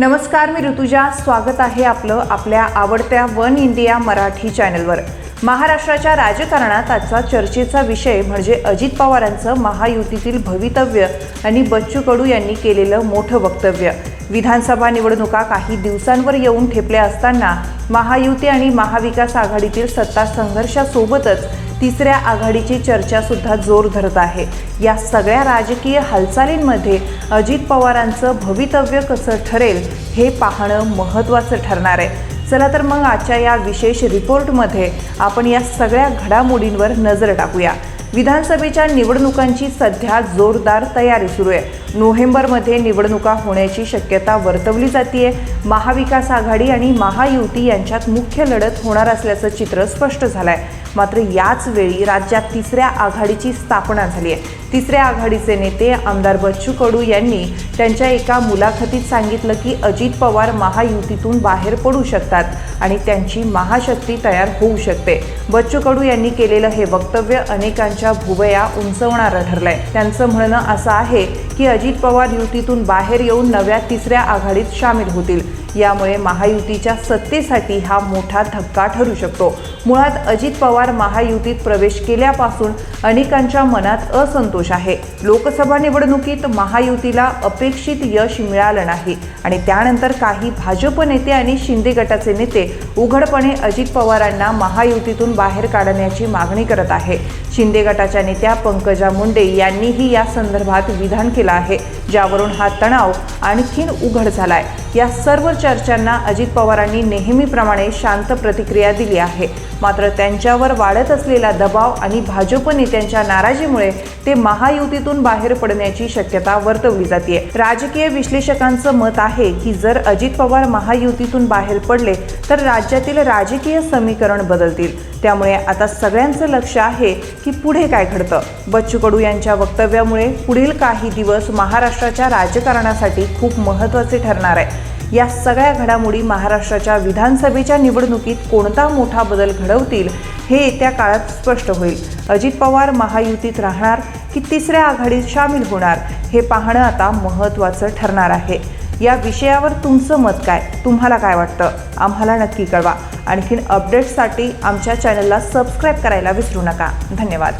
नमस्कार मी ऋतुजा. स्वागत आहे आपलं आपल्या आवडत्या वन इंडिया मराठी चॅनलवर. महाराष्ट्राच्या राजकारणात आजचा चर्चेचा विषय म्हणजे अजित पवारांचं महायुतीतील भवितव्य आणि बच्चू कडू यांनी केलेलं मोठं वक्तव्य. विधानसभा निवडणुका काही दिवसांवर येऊन ठेपल्या असताना महायुती आणि महाविकास आघाडीतील सत्ता संघर्षासोबतच तिसऱ्या आघाडीची चर्चासुद्धा जोर धरत आहे. या सगळ्या राजकीय हालचालींमध्ये अजित पवारांचं भवितव्य कसं ठरेल हे पाहणं महत्त्वाचं ठरणार आहे. चला तर मग आजच्या या विशेष रिपोर्टमध्ये आपण या सगळ्या घडामोडींवर नजर टाकूया. विधानसभेच्या निवडणुकांची सध्या जोरदार तयारी सुरू आहे. नोव्हेंबरमध्ये निवडणुका होण्याची शक्यता वर्तवली जाते महाविकास आघाडी आणि महायुती यांच्यात मुख्य लढत होणार असल्याचं चित्र स्पष्ट झालं आहे मात्र याच वेळी राज्यात तिसऱ्या आघाडीची स्थापना झाली आहे. तिसऱ्या आघाडीचे नेते आमदार बच्चू कडू यांनी त्यांच्या एका मुलाखतीत सांगितलं की अजित पवार महायुतीतून बाहेर पडू शकतात आणि त्यांची महाशक्ती तयार होऊ शकते. बच्चू कडू यांनी केलेलं हे वक्तव्य अनेकांच्या भुवया उंचवणारं ठरलंय. त्यांचं म्हणणं असं आहे की अजित पवार युतीतून बाहेर येऊन नव्या तिसऱ्या आघाडीत सामील होतील. यामुळे महायुतीच्या सत्तेसाठी हा मोठा धक्का ठरू शकतो. मुळात अजित पवार महायुतीत प्रवेश केल्यापासून अनेकांच्या मनात असंतोष आहे. लोकसभा निवडणुकीत महायुतीला अपेक्षित यश मिळालं नाही आणि त्यानंतर काही भाजप नेते आणि शिंदे गटाचे नेते उघडपणे अजित पवारांना महायुतीतून बाहेर काढण्याची मागणी करत आहे. शिंदे गटाच्या नेत्या पंकजा मुंडे यांनीही या संदर्भात विधान केलं आहे ज्यावरून हा तणाव आणखीन उघड झालाय. या सर्व चर्चांना अजित पवारांनी नेहमीप्रमाणे शांत प्रतिक्रिया दिली आहे. मात्र त्यांच्यावर वाढत असलेला दबाव आणि भाजप नेत्यांच्या नाराजीमुळे ते महायुतीतून बाहेर पडण्याची शक्यता वर्तवली जाते राजकीय विश्लेषकांचं मत आहे की जर अजित पवार महायुतीतून बाहेर पडले तर राज्यातील राजकीय समीकरण बदलतील. त्यामुळे आता सगळ्यांचं लक्ष आहे की पुढे काय घडतं. बच्चू कडू यांच्या वक्तव्यामुळे पुढील काही दिवस महाराष्ट्राच्या राजकारणासाठी खूप महत्त्वाचे ठरणार आहे. या सगळ्या घडामोडी महाराष्ट्राच्या विधानसभेच्या निवडणुकीत कोणता मोठा बदल घडवतील हे येत्या काळात स्पष्ट होईल. अजित पवार महायुतीत राहणार की तिसऱ्या आघाडीत सामील होणार हे पाहणं आता महत्त्वाचं ठरणार आहे. या विषयावर तुमचं मत काय? तुम्हाला काय वाटतं? आम्हाला नक्की कळवा. आणखीन अपडेट्ससाठी आमच्या चॅनलला सबस्क्राईब करायला विसरू नका. धन्यवाद.